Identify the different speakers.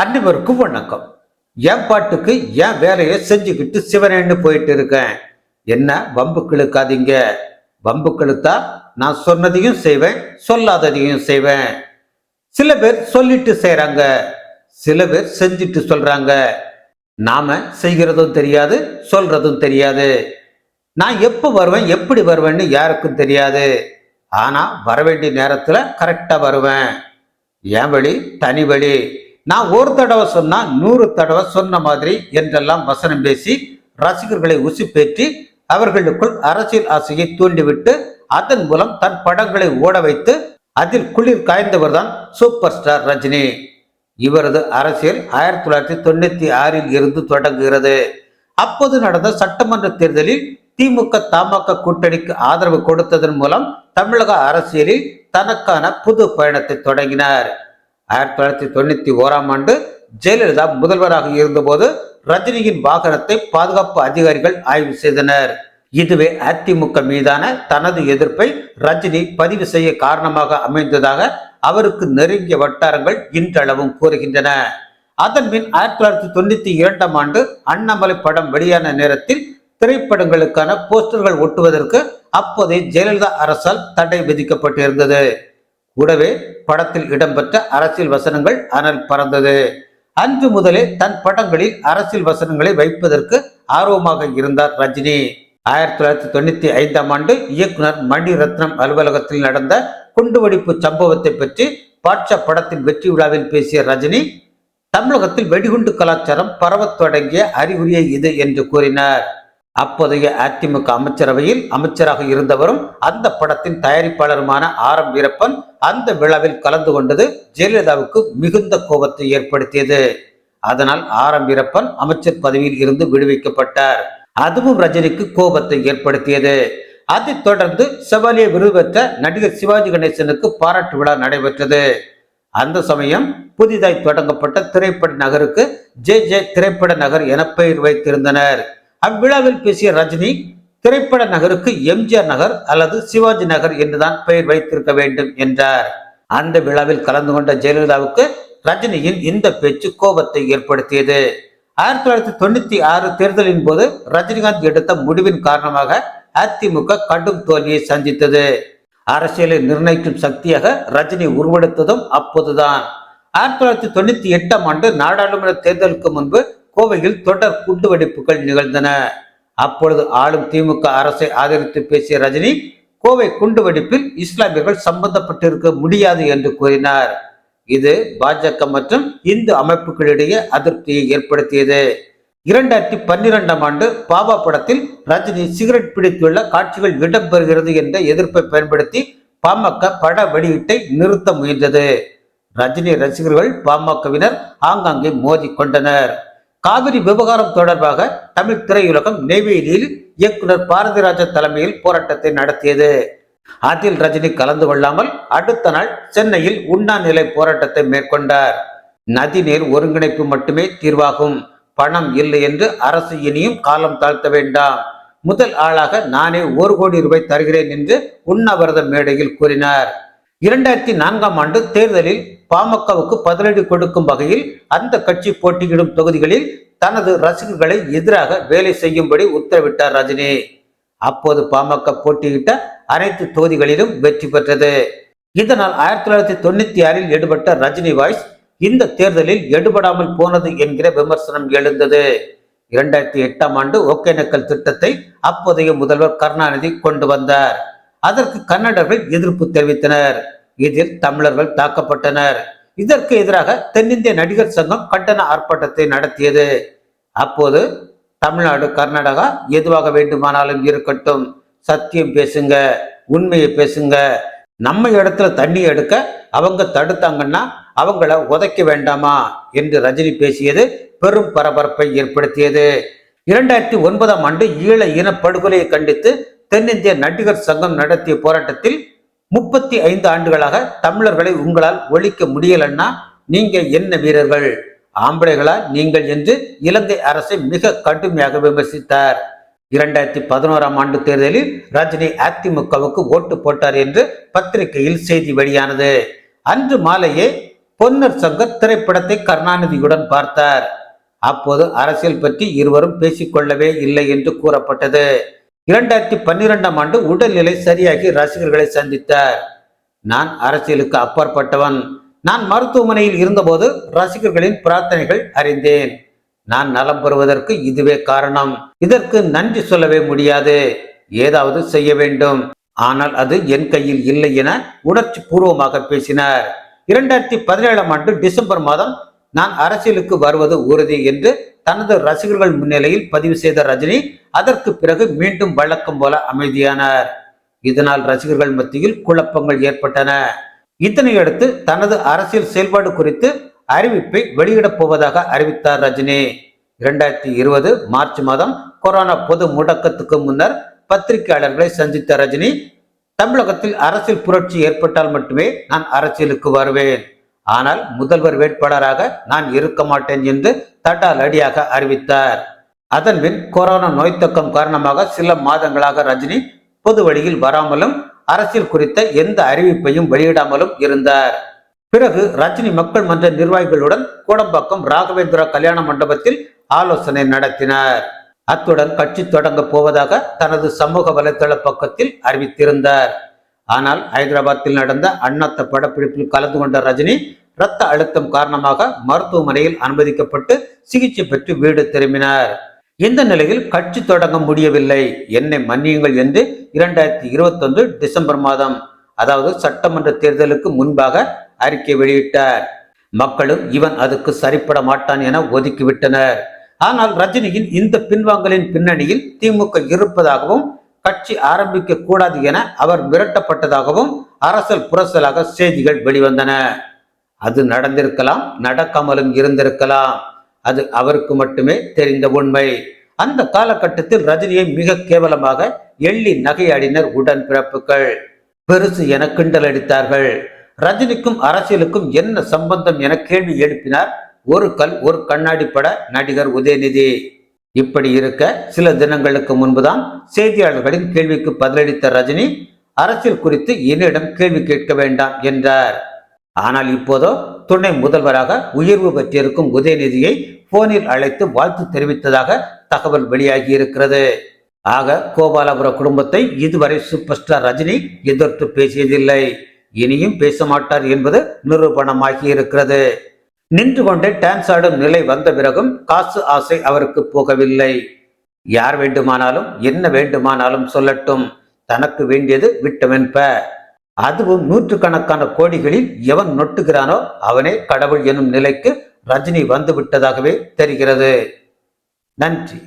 Speaker 1: அன்னிவருக்கும் வணக்கம். என் பாட்டுக்கு என் வேலையை செஞ்சுக்கிட்டு சிவனேன்னு போயிட்டு இருக்கேன். என்ன வம்பு கிழக்காதீங்க. வம்பு கிழுத்தா நான் சொன்னதையும் செய்வேன் சொல்லாததையும் செய்வேன். சில பேர் சொல்லிட்டு செய்கிறாங்க சில பேர் செஞ்சுட்டு சொல்கிறாங்க நாம செய்கிறதும் தெரியாது சொல்றதும் தெரியாது. நான் எப்போ வருவேன் எப்படி வருவேன்னு யாருக்கும் தெரியாது. ஆனால் வர வேண்டிய நேரத்தில் கரெக்டாக வருவேன். என் வழி தனி வழி. நான் ஒரு தடவை சொன்னா நூறு தடவை சொன்ன மாதிரி என்றெல்லாம் வசனம் பேசி ரசிகர்களை உசுப்பேற்றி அவர்களுக்குள் அரசியல் ஆசையை தூண்டிவிட்டு அதன் மூலம் தன் படங்களை ஓட வைத்து அதில் குளிர் காய்ந்தவர் தான் சூப்பர் ஸ்டார் ரஜினி. இவரது அரசியல் ஆயிரத்தி தொள்ளாயிரத்தி தொண்ணூத்தி ஆறில் இருந்து தொடங்குகிறது. அப்போது நடந்த சட்டமன்ற தேர்தலில் திமுக தமாக கூட்டணிக்கு ஆதரவு கொடுத்ததன் மூலம் தமிழக அரசியலில் தனக்கான புது பயணத்தை தொடங்கினார். ஆயிரத்தி தொள்ளாயிரத்தி தொண்ணூத்தி ஓராம் ஆண்டு ஜெயலலிதா முதல்வராக இருந்தபோது ரஜினியின் வாகனத்தை பாதுகாப்பு அதிகாரிகள் ஆய்வு செய்தனர். இதுவே அதிமுக மீதான தனது எதிர்ப்பை ரஜினி பதிவு செய்ய காரணமாக அமைந்ததாக அவருக்கு நெருங்கிய வட்டாரங்கள் இன்றளவும் கூறுகின்றன. அதன் பின் ஆயிரத்தி தொள்ளாயிரத்தி தொண்ணூத்தி இரண்டாம் ஆண்டு அண்ணாமலை படம் வெளியான நேரத்தில் திரைப்படங்களுக்கான போஸ்டர்கள் ஒட்டுவதற்கு அப்போதைய ஜெயலலிதா அரசால் தடை விதிக்கப்பட்டிருந்தது. கூடவே படத்தில் இடம்பெற்ற அரசியல் வசனங்கள் அனல் பறந்தது. அன்று முதலே தன் படங்களில் அரசியல் வசனங்களை வைப்பதற்கு ஆர்வமாக இருந்தார் ரஜினி. ஆயிரத்தி தொள்ளாயிரத்தி தொண்ணூத்தி ஐந்தாம் ஆண்டு இயக்குனர் மணிரத்னம் அலுவலகத்தில் நடந்த குண்டுவெடிப்பு சம்பவத்தை பற்றி பாட்சா படத்தின் வெற்றி விழாவில் பேசிய ரஜினி தமிழகத்தில் வெடிகுண்டு கலாச்சாரம் பரவத் தொடங்கிய அறிகுறியே இது என்று கூறினார். அப்போதைய அதிமுக அமைச்சரவையில் அமைச்சராக இருந்தவரும் அந்த படத்தின் தயாரிப்பாளருமான ஆர் எம் வீரப்பன் அந்த விழாவில் கலந்து கொண்டது ஜெயலலிதாவுக்கு மிகுந்த கோபத்தை ஏற்படுத்தியது. அதனால் ஆர் எம் வீரப்பன் அமைச்சர் பதவியில் இருந்து விடுவிக்கப்பட்டார். அதுவும் ரஜினிக்கு கோபத்தை ஏற்படுத்தியது. அதைத் தொடர்ந்து செவாலிய விருது பெற்ற நடிகர் சிவாஜி கணேசனுக்கு பாராட்டு விழா நடைபெற்றது. அந்த சமயம் புதிதாய் தொடங்கப்பட்ட திரைப்பட நகருக்கு ஜே ஜே திரைப்பட நகர் என பெயர் வைத்திருந்தனர். அவ்விழாவில் பேசிய ரஜினி திரைப்பட நகருக்கு எம்ஜிஆர் நகர் அல்லது சிவாஜி நகர் என்றுதான் பெயர் வைத்திருக்க வேண்டும் என்றார். அந்த விழாவில் கலந்து கொண்ட ஜெயலலிதாவுக்கு ரஜினியின் இந்த பேச்சு கோபத்தை ஏற்படுத்தியது. ஆயிரத்தி தொள்ளாயிரத்தி தொண்ணூத்தி ஆறு தேர்தலின் போது ரஜினிகாந்த் எடுத்த முடிவின் காரணமாக அதிமுக கடும் தோல்வியை சந்தித்தது. அரசியலை நிர்ணயிக்கும் சக்தியாக ரஜினி உருவெடுத்ததும் அப்போதுதான். ஆயிரத்தி தொள்ளாயிரத்தி தொண்ணூத்தி எட்டாம் ஆண்டு நாடாளுமன்ற தேர்தலுக்கு முன்பு கோவையில் தொடர் குண்டுவெடிப்புகள் நிகழ்ந்தன. அப்பொழுது ஆளும் திமுக அரசை ஆதரித்து பேசிய ரஜினி கோவை குண்டுவெடிப்பில் இஸ்லாமியர்கள் சம்பந்தப்பட்டிருக்க முடியாது என்று கூறினார். இது பாஜக மற்றும் இந்து அமைப்புகளிடையே அதிருப்தியை ஏற்படுத்தியது. இரண்டாயிரத்தி பன்னிரெண்டாம் ஆண்டு பாபா படத்தில் ரஜினி சிகரெட் பிடித்துள்ள காட்சிகள் இடம்பெறுகிறது என்ற எதிர்ப்பை பயன்படுத்தி பாமக பட வெளியீட்டை நிறுத்த முயன்றது. ரஜினி ரசிகர்கள் பாமகவினர் ஆங்காங்கே மோதி கொண்டனர். காவிரி விவகாரம் தொடர்பாக தமிழ் திரையுலகம் நெய்வேலியில் இயக்குனர் பாரதிராஜா தலைமையில் போராட்டத்தை நடத்தியது. அதில் ரஜினி கலந்து கொள்ளாமல் அடுத்த நாள் சென்னையில் உண்ணாநிலை போராட்டத்தை மேற்கொண்டார். நதிநீர் ஒருங்கிணைப்பு மட்டுமே தீர்வாகும். பணம் இல்லை என்று அரசு இனியும் காலம் தாழ்த்த வேண்டாம். முதல் ஆளாக நானே ஒரு கோடி ரூபாய் தருகிறேன் என்று உண்ணாவிரத மேடையில் கூறினார். இரண்டாயிரத்தி நான்காம் ஆண்டு தேர்தலில் பாமகவுக்கு பதிலடி கொடுக்கும் வகையில் அந்த கட்சி போட்டியிடும் தொகுதிகளில் தனது ரசிகர்களை எதிராக வேலை செய்யும்படி உத்தரவிட்டார் ரஜினி. அப்போது பாமக போட்டியிட்ட அனைத்து தொகுதிகளிலும் வெற்றி பெற்றது. இதனால் ஆயிரத்தி தொள்ளாயிரத்தி தொண்ணூத்தி ஆறில் எடுபட்ட ரஜினி வாய்ஸ் இந்த தேர்தலில் எடுபடாமல் போனது என்கிற விமர்சனம் எழுந்தது. இரண்டாயிரத்தி எட்டாம் ஆண்டு ஒகேனக்கல் திட்டத்தை அப்போதைய முதல்வர் கருணாநிதி கொண்டு வந்தார். அதற்கு கன்னடர்கள் எதிர்ப்பு தெரிவித்தனர். இதில் தமிழர்கள் தாக்கப்பட்டனர். இதற்கு எதிராக தென்னிந்திய நடிகர் சங்கம் கண்டன ஆர்ப்பாட்டத்தை நடத்தியது. அப்போது தமிழ்நாடு கர்நாடகா எதுவாக வேண்டுமானாலும் இருக்கட்டும். சத்தியம் பேசுங்க உண்மையை பேசுங்க. நம்ம இடத்துல தண்ணி எடுக்க அவங்க தடுத்தாங்கன்னா அவங்கள உதைக்க வேண்டாமா என்று ரஜினி பேசியது பெரும் பரபரப்பை ஏற்படுத்தியது. இரண்டாயிரத்தி ஒன்பதாம் ஆண்டு ஈழ இன படுகொலையை கண்டித்து தென்னிந்திய நடிகர் சங்கம் நடத்திய போராட்டத்தில் முப்பத்தி ஐந்து ஆண்டுகளாக தமிழர்களை உங்களால் ஒழிக்க முடியலன்னா நீங்க என்ன வீரர்கள்? ஆம்பளைகளா நீங்கள் என்று இலங்கை அரசை மிக கடுமையாக விமர்சித்தார். இரண்டாயிரத்தி பதினோராம் ஆண்டு தேர்தலில் ரஜினி அதிமுகவுக்கு ஓட்டு போட்டார் என்று பத்திரிகையில் செய்தி வெளியானது. அன்று மாலையே பொன்னர் சங்கர் திரைப்படத்தை கருணாநிதியுடன் பார்த்தார். அப்போது அரசியல் பற்றி இருவரும் பேசிக்கொள்ளவே இல்லை என்று கூறப்பட்டது. இரண்டாயிரத்தி பன்னிரெண்டாம் ஆண்டு உடல்நிலை சரியாகி ரசிகர்களை சந்தித்தார். நான் அரசியலுக்கு அப்பாற்பட்டவன். நான் மருத்துவமனையில் இருந்தபோது ரசிகர்களின் பிரார்த்தனைகள் அறிந்தேன். நான் நலம் பெறுவதற்கு இதுவே காரணம். இதற்கு நன்றி சொல்லவே முடியாது. ஏதாவது செய்ய வேண்டும். ஆனால் அது என் கையில் இல்லை என உணர்ச்சி பூர்வமாக பேசினார். இரண்டாயிரத்தி பதினேழாம் ஆண்டு டிசம்பர் மாதம் நான் அரசியலுக்கு வருவது உறுதி என்று தனது ரசிகர்கள் முன்னிலையில் பதிவு செய்த ரஜினி அதற்கு பிறகு மீண்டும் வழக்கம் போல அமைதியானார். இதனால் ரசிகர்கள் மத்தியில் குழப்பங்கள் ஏற்பட்டன. இதனையடுத்து தனது அரசியல் செயல்பாடு குறித்து அறிவிப்பை வெளியிடப் போவதாக அறிவித்தார் ரஜினி. இரண்டாயிரத்தி இருபது மார்ச் மாதம் கொரோனா பொது முடக்கத்துக்கு முன்னர் பத்திரிகையாளர்களை சந்தித்த ரஜினி தமிழகத்தில் அரசியல் புரட்சி ஏற்பட்டால் மட்டுமே நான் அரசியலுக்கு வருவேன். ஆனால் முதல்வர் வேட்பாளராக நான் இருக்க மாட்டேன் என்று தட்டால் அடியாக அறிவித்தார். அதன்பின் கொரோனா நோய் தொக்கம் காரணமாக சில மாதங்களாக ரஜினி பொது வழியில் வராமலும் அரசியல் குறித்த எந்த அறிவிப்பையும் வெளியிடாமலும் இருந்தார். பிறகு ரஜினி மக்கள் மன்ற நிர்வாகிகளுடன் கோடம்பாக்கம் ராகவேந்திரா கல்யாண மண்டபத்தில் ஆலோசனை நடத்தினார். அத்துடன் கட்சி தொடங்க போவதாக தனது சமூக வலைதள பக்கத்தில் அறிவித்திருந்தார். ஆனால் ஹைதராபாத்தில் நடந்த அண்ணத்த படப்பிடிப்பில் கலந்து கொண்ட ரஜினி இரத்த அழுத்தம் காரணமாக மருத்துவமனையில் அனுமதிக்கப்பட்டு சிகிச்சை பெற்று வீடு திரும்பினார். இந்த நிலையில் கட்சி தொடங்க முடியவில்லை. என்னை மன்னியுங்கள் என்று இரண்டாயிரத்தி இருபத்தொன்று டிசம்பர் மாதம் அதாவது சட்டமன்ற தேர்தலுக்கு முன்பாக அறிக்கை வெளியிட்டார். மக்களும் இவன் அதுக்கு சரிப்பட மாட்டான் என ஒதுக்கிவிட்டனர். ஆனால் ரஜினியின் இந்த பின்வாங்கலின் பின்னணியில் திமுக இருப்பதாகவும் கட்சி ஆரம்பிக்க கூடாது என அவர் மிரட்டப்பட்டதாகவும் அரசல் புரசலாக செய்திகள் வெளிவந்தன. அது நடந்திருக்கலாம் நடக்காமலும் இருந்திருக்கலாம். அது அவருக்கு மட்டுமே தெரிந்த உண்மை. அந்த காலகட்டத்தில் ரஜினியை மிக கேவலமாக எள்ளி நகையாடினர் உடன் பிறப்புகள். பெருசு என கிண்டல் அடித்தார்கள். ரஜினிக்கும் அரசியலுக்கும் என்ன சம்பந்தம் என கேள்வி எழுப்பினார். ஒரு கல் ஒரு கண்ணாடி பட நடிகர் உதயநிதி. இப்படி இருக்க சில தினங்களுக்கு முன்புதான் செய்தியாளர்களின் கேள்விக்கு பதிலளித்த ரஜினி அரசியல் குறித்து என்னிடம் கேள்வி கேட்க வேண்டாம் என்றார். ஆனால் இப்போதோ துணை முதல்வராக உயர்வு பெற்றிருக்கும் உதயநிதியை போனில் அழைத்து வாழ்த்து தெரிவித்ததாக தகவல் வெளியாகி இருக்கிறது. ஆக கோபாலபுர குடும்பத்தை இதுவரை சூப்பர் ஸ்டார் ரஜினி எதிர்த்து பேசியதில்லை. இனியும் பேச மாட்டார் என்பது நிரூபணமாகி இருக்கிறது. நின்று கொண்டே டான்ஸ் ஆடும் நிலை வந்த பிறகும் காசு ஆசை அவருக்கு போகவில்லை. யார் வேண்டுமானாலும் என்ன வேண்டுமானாலும் சொல்லட்டும். தனக்கு வேண்டியது விட்டமென்ப அதுவும் நூற்றுக்கணக்கான கோடிகளில் எவன் நொட்டுகிறானோ அவனே கடவுள் எனும் நிலைக்கு ரஜினி வந்து விட்டதாகவே தெரிகிறது. நன்றி.